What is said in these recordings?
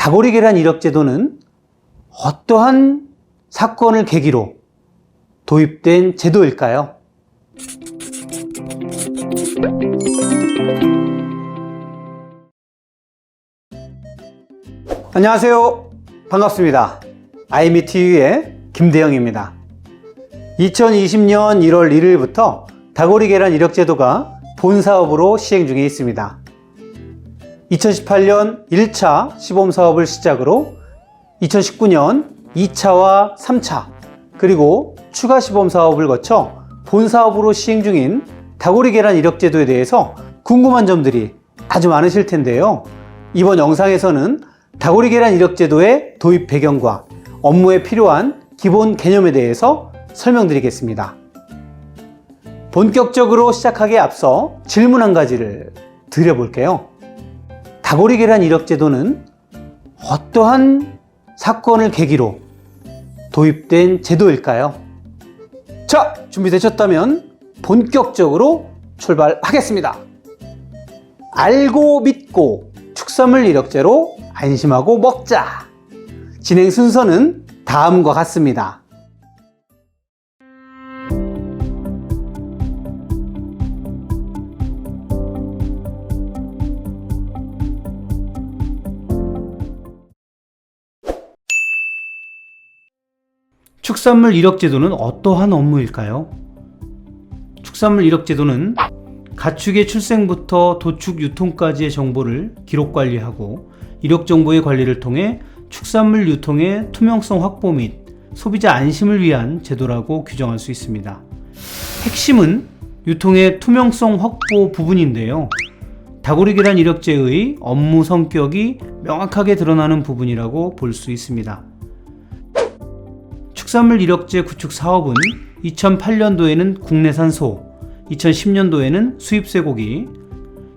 다고리 계란 이력 제도는 어떠한 사건을 계기로 도입된 제도일까요? 안녕하세요. 반갑습니다. 아이미TV의 김대영입니다. 2020년 1월 1일부터 다고리 계란 이력 제도가 본 사업으로 시행 중에 있습니다. 2018년 1차 시범 사업을 시작으로 2019년 2차와 3차 그리고 추가 시범 사업을 거쳐 본 사업으로 시행 중인 다고리 계란 이력 제도에 대해서 궁금한 점들이 아주 많으실 텐데요. 이번 영상에서는 다고리 계란 이력 제도의 도입 배경과 업무에 필요한 기본 개념에 대해서 설명드리겠습니다. 본격적으로 시작하기에 앞서 질문 한 가지를 드려볼게요. 다고리 계란 이력 제도는 어떠한 사건을 계기로 도입된 제도일까요? 자, 준비되셨다면 본격적으로 출발하겠습니다. 알고 믿고 축산물 이력제로 안심하고 먹자. 진행 순서는 다음과 같습니다. 축산물 이력 제도는 어떠한 업무일까요? 축산물 이력 제도는 가축의 출생부터 도축 유통까지의 정보를 기록 관리하고 이력 정보의 관리를 통해 축산물 유통의 투명성 확보 및 소비자 안심을 위한 제도라고 규정할 수 있습니다. 핵심은 유통의 투명성 확보 부분인데요. 다고리 계란 이력제의 업무 성격이 명확하게 드러나는 부분이라고 볼 수 있습니다. 축산물 이력제 구축 사업은 2008년도에는 국내산 소, 2010년도에는 수입 쇠 고기,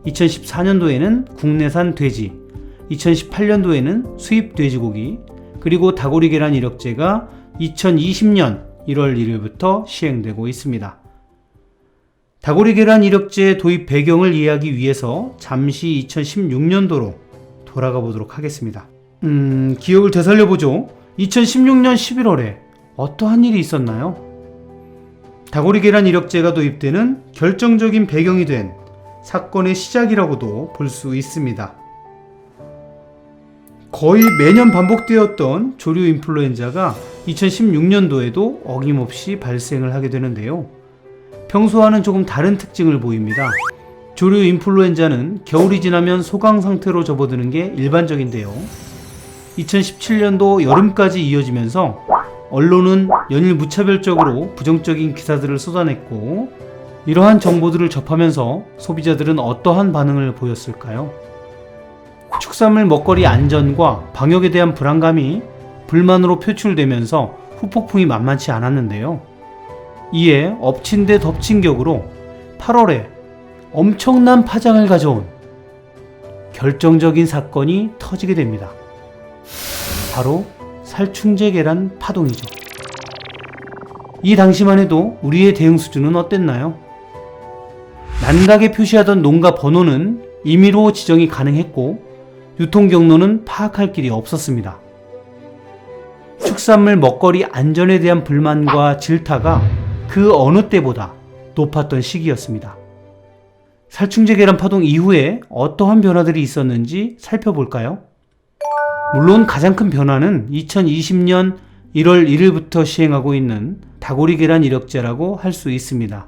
2014년도에는 국내산 돼지, 2018년도에는 수입 돼지고기, 그리고 다고리 계란 이력제가 2020년 1월 1일부터 시행되고 있습니다. 다고리 계란 이력제 도입 배경을 이해하기 위해서 잠시 2016년도로 돌아가 보도록 하겠습니다. 음, 기억을 되살려 보죠. 2016년 11월에 어떠한 일이 있었나요? 다고리 계란 이력제가 도입되는 결정적인 배경이 된 사건의 시작이라고도 볼 수 있습니다. 거의 매년 반복되었던 조류 인플루엔자가 2016년도에도 어김없이 발생을 하게 되는데요. 평소와는 조금 다른 특징을 보입니다. 조류 인플루엔자는 겨울이 지나면 소강 상태로 접어드는 게 일반적인데요. 2017년도 여름까지 이어지면서 언론은 연일 무차별적으로 부정적인 기사들을 쏟아냈고 이러한 정보들을 접하면서 소비자들은 어떠한 반응을 보였을까요? 축산물 먹거리 안전과 방역에 대한 불안감이 불만으로 표출되면서 후폭풍이 만만치 않았는데요. 이에 엎친 데 덮친 격으로 8월에 엄청난 파장을 가져온 결정적인 사건이 터지게 됩니다. 바로 살충제 계란 파동이죠. 이 당시만 해도 우리의 대응 수준은 어땠나요? 난각에 표시하던 농가 번호는 임의로 지정이 가능했고 유통 경로는 파악할 길이 없었습니다. 축산물 먹거리 안전에 대한 불만과 질타가 그 어느 때보다 높았던 시기였습니다. 살충제 계란 파동 이후에 어떠한 변화들이 있었는지 살펴볼까요? 물론 가장 큰 변화는 2020년 1월 1일부터 시행하고 있는 다고리 계란 이력제라고 할 수 있습니다.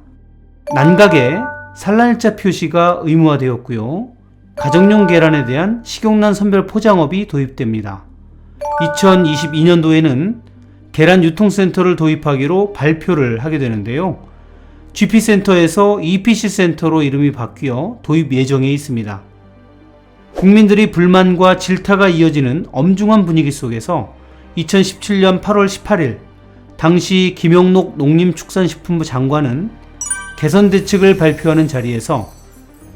난각에 산란일자 표시가 의무화되었고요. 가정용 계란에 대한 식용란 선별 포장업이 도입됩니다. 2022년도에는 계란 유통센터를 도입하기로 발표를 하게 되는데요. GP센터에서 EPC센터로 이름이 바뀌어 도입 예정에 있습니다. 국민들이 불만과 질타가 이어지는 엄중한 분위기 속에서 2017년 8월 18일 당시 김영록 농림축산식품부 장관은 개선 대책을 발표하는 자리에서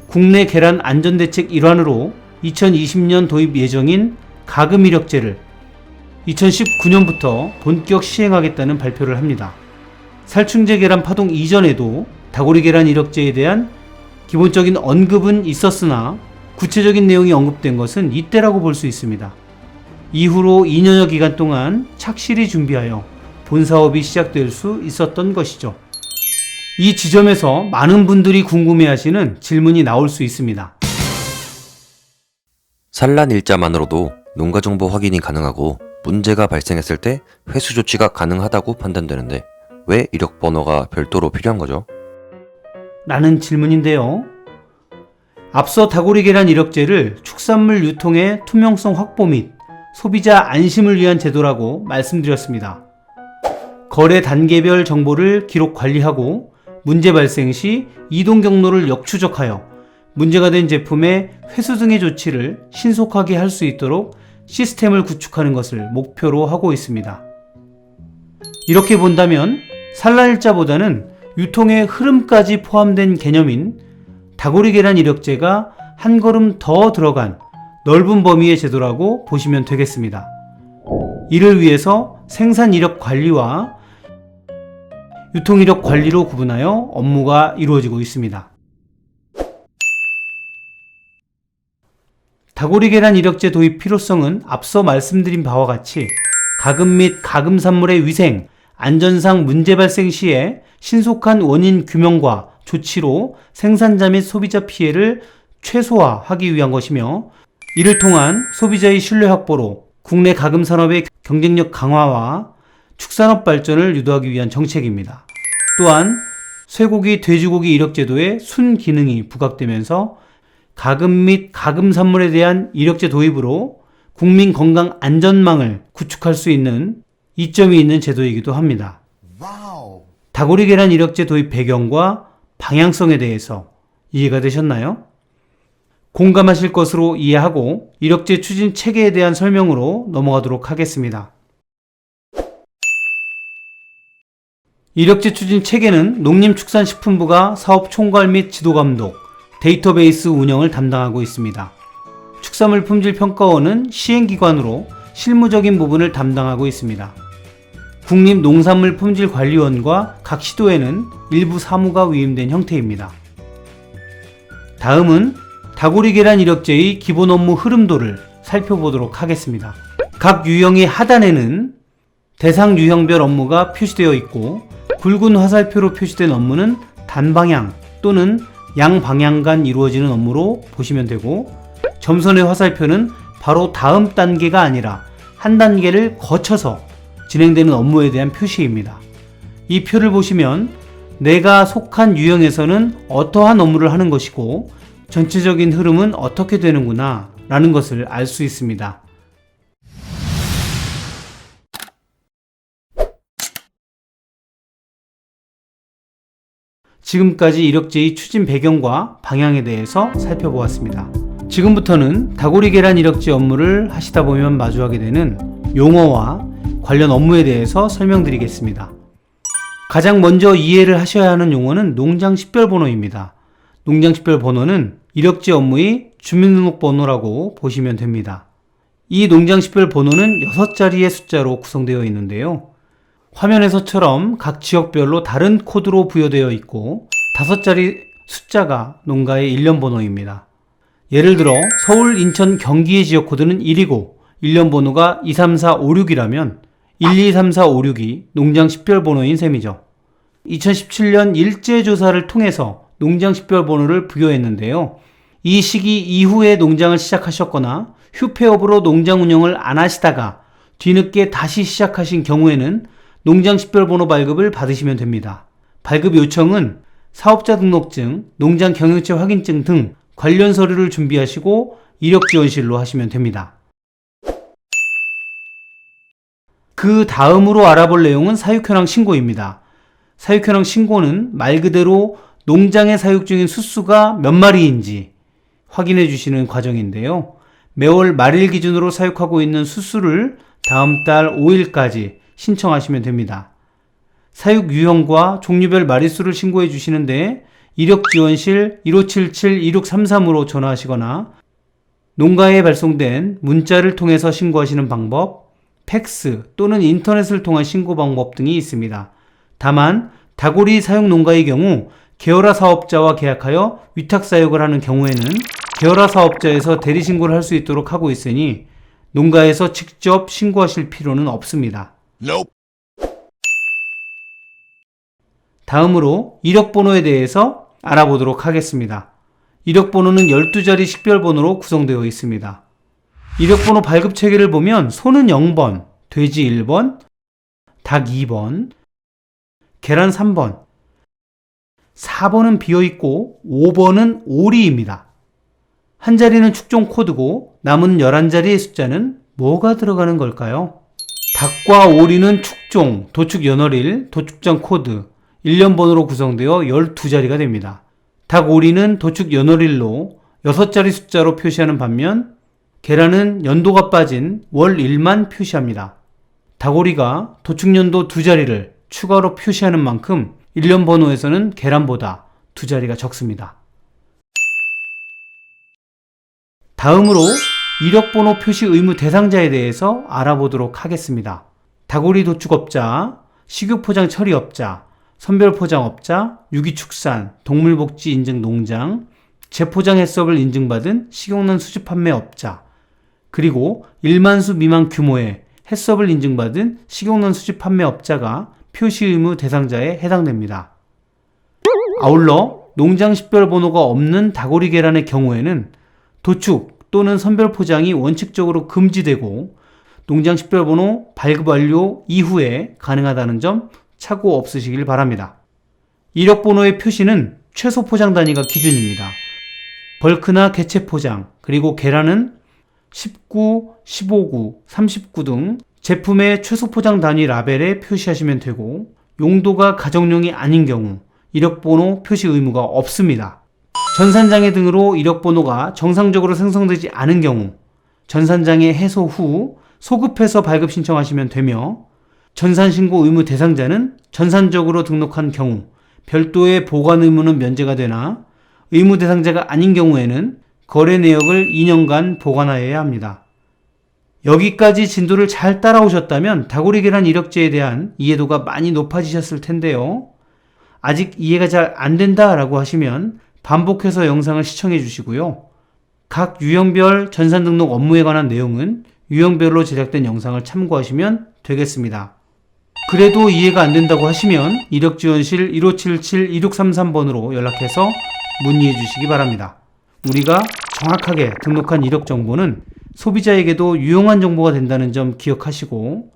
국내 계란 안전 대책 일환으로 2020년 도입 예정인 가금 이력제를 2019년부터 본격 시행하겠다는 발표를 합니다. 살충제 계란 파동 이전에도 다고리 계란 이력제에 대한 기본적인 언급은 있었으나 구체적인 내용이 언급된 것은 이때라고 볼 수 있습니다. 이후로 2년여 기간 동안 착실히 준비하여 본 사업이 시작될 수 있었던 것이죠. 이 지점에서 많은 분들이 궁금해하시는 질문이 나올 수 있습니다. 산란 일자만으로도 농가 정보 확인이 가능하고 문제가 발생했을 때 회수 조치가 가능하다고 판단되는데 왜 이력 번호가 별도로 필요한 거죠? 라는 질문인데요. 앞서 다고리 계란 이력제를 축산물 유통의 투명성 확보 및 소비자 안심을 위한 제도라고 말씀드렸습니다. 거래 단계별 정보를 기록 관리하고 문제 발생 시 이동 경로를 역추적하여 문제가 된 제품의 회수 등의 조치를 신속하게 할 수 있도록 시스템을 구축하는 것을 목표로 하고 있습니다. 이렇게 본다면 산란일자보다는 유통의 흐름까지 포함된 개념인 다고리 계란 이력제가 한 걸음 더 들어간 넓은 범위의 제도라고 보시면 되겠습니다. 이를 위해서 생산 이력 관리와 유통 이력 관리로 구분하여 업무가 이루어지고 있습니다. 다고리 계란 이력제 도입 필요성은 앞서 말씀드린 바와 같이 가금 및 가금 산물의 위생, 안전상 문제 발생 시에 신속한 원인 규명과 조치로 생산자 및 소비자 피해를 최소화하기 위한 것이며 이를 통한 소비자의 신뢰 확보로 국내 가금 산업의 경쟁력 강화와 축산업 발전을 유도하기 위한 정책입니다. 또한 쇠고기, 돼지고기 이력 제도의 순 기능이 부각되면서 가금 및 가금 산물에 대한 이력제 도입으로 국민 건강 안전망을 구축할 수 있는 이점이 있는 제도이기도 합니다. 다고리 계란 이력제 도입 배경과 방향성에 대해서 이해가 되셨나요? 공감하실 것으로 이해하고 이력제 추진 체계에 대한 설명으로 넘어가도록 하겠습니다. 이력제 추진 체계는 농림축산식품부가 사업 총괄 및 지도 감독, 데이터베이스 운영을 담당하고 있습니다. 축산물 품질 평가원은 시행기관으로 실무적인 부분을 담당하고 있습니다. 국립농산물품질관리원과 각 시도에는 일부 사무가 위임된 형태입니다. 다음은 다구리 계란 이력제의 기본 업무 흐름도를 살펴보도록 하겠습니다. 각 유형의 하단에는 대상 유형별 업무가 표시되어 있고 굵은 화살표로 표시된 업무는 단방향 또는 양방향 간 이루어지는 업무로 보시면 되고 점선의 화살표는 바로 다음 단계가 아니라 한 단계를 거쳐서 진행되는 업무에 대한 표시입니다. 이 표를 보시면 내가 속한 유형에서는 어떠한 업무를 하는 것이고 전체적인 흐름은 어떻게 되는구나 라는 것을 알 수 있습니다. 지금까지 이력제의 추진 배경과 방향에 대해서 살펴보았습니다. 지금부터는 다고리 계란 이력제 업무를 하시다 보면 마주하게 되는 용어와 관련 업무에 대해서 설명드리겠습니다. 가장 먼저 이해를 하셔야 하는 용어는 농장 식별번호입니다. 농장 식별번호는 이력제 업무의 주민등록번호라고 보시면 됩니다. 이 농장 식별번호는 6자리의 숫자로 구성되어 있는데요. 화면에서처럼 각 지역별로 다른 코드로 부여되어 있고 5자리 숫자가 농가의 일련 번호입니다. 예를 들어 서울, 인천, 경기의 지역 코드는 1이고 일련 번호가 2, 3, 4, 5, 6이라면 1, 2, 3, 4, 5, 6이 농장 식별 번호인 셈이죠. 2017년 일제 조사를 통해서 농장 식별 번호를 부여했는데요. 이 시기 이후에 농장을 시작하셨거나 휴폐업으로 농장 운영을 안 하시다가 뒤늦게 다시 시작하신 경우에는 농장 식별번호 발급을 받으시면 됩니다. 발급 요청은 사업자 등록증, 농장 경영체 확인증 등 관련 서류를 준비하시고 이력 지원실로 하시면 됩니다. 그 다음으로 알아볼 내용은 사육현황 신고입니다. 사육현황 신고는 말 그대로 농장에 사육 중인 수수가 몇 마리인지 확인해 주시는 과정인데요. 매월 말일 기준으로 사육하고 있는 수수를 다음 달 5일까지 신청하시면 됩니다. 사육 유형과 종류별 마리수를 신고해 주시는데 이력지원실 1577-2633으로 전화하시거나 농가에 발송된 문자를 통해서 신고하시는 방법, 팩스 또는 인터넷을 통한 신고 방법 등이 있습니다. 다만 다고리 사육 농가의 경우 계열화 사업자와 계약하여 위탁 사육을 하는 경우에는 계열화 사업자에서 대리 신고를 할 수 있도록 하고 있으니 농가에서 직접 신고하실 필요는 없습니다. 다음으로 이력번호에 대해서 알아보도록 하겠습니다. 이력번호는 12자리 식별번호로 구성되어 있습니다. 이력번호 발급 체계를 보면 소는 0번, 돼지 1번, 닭 2번, 계란 3번, 4번은 비어 있고 5번은 오리입니다. 한 자리는 축종 코드고 남은 11자리의 숫자는 뭐가 들어가는 걸까요? 닭과 오리는 축종, 도축 연월일, 도축장 코드, 1년 번호로 구성되어 12자리가 됩니다. 닭 오리는 도축 연월일로 6자리 숫자로 표시하는 반면 계란은 연도가 빠진 월 1만 표시합니다. 닭오리가 도축연도 두 자리를 추가로 표시하는 만큼 1년 번호에서는 계란보다 두 자리가 적습니다. 다음으로 이력번호 표시 의무 대상자에 대해서 알아보도록 하겠습니다. 닭오리 도축업자, 식육포장 처리업자, 선별포장업자, 유기축산, 동물복지 인증 농장, 재포장 해썹을 인증받은 식용란 수집 판매업자, 그리고 1만수 미만 규모의 해썹을 인증받은 식용란 수집 판매업자가 표시 의무 대상자에 해당됩니다. 아울러 농장 식별 번호가 없는 다고리 계란의 경우에는 도축 또는 선별 포장이 원칙적으로 금지되고 농장 식별 번호 발급 완료 이후에 가능하다는 점 착오 없으시길 바랍니다. 이력 번호의 표시는 최소 포장 단위가 기준입니다. 벌크나 개체 포장, 그리고 계란은 19, 15구, 39 등 제품의 최소 포장 단위 라벨에 표시하시면 되고 용도가 가정용이 아닌 경우 이력번호 표시 의무가 없습니다. 전산장애 등으로 이력번호가 정상적으로 생성되지 않은 경우 전산장애 해소 후 소급해서 발급 신청하시면 되며 전산신고 의무 대상자는 전산적으로 등록한 경우 별도의 보관 의무는 면제가 되나 의무 대상자가 아닌 경우에는 거래 내역을 2년간 보관하여야 합니다. 여기까지 진도를 잘 따라오셨다면 다구리 계란 이력제에 대한 이해도가 많이 높아지셨을 텐데요. 아직 이해가 잘 안 된다라고 하시면 반복해서 영상을 시청해 주시고요. 각 유형별 전산 등록 업무에 관한 내용은 유형별로 제작된 영상을 참고하시면 되겠습니다. 그래도 이해가 안 된다고 하시면 이력지원실 1577-2633번으로 연락해서 문의해 주시기 바랍니다. 우리가 정확하게 등록한 이력 정보는 소비자에게도 유용한 정보가 된다는 점 기억하시고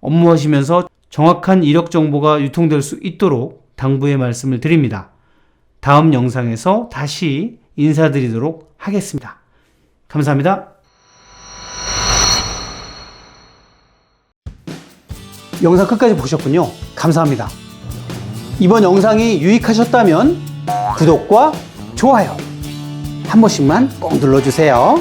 업무하시면서 정확한 이력 정보가 유통될 수 있도록 당부의 말씀을 드립니다. 다음 영상에서 다시 인사드리도록 하겠습니다. 감사합니다. 영상 끝까지 보셨군요. 감사합니다. 이번 영상이 유익하셨다면 구독과 좋아요 한 번씩만 꼭 눌러주세요.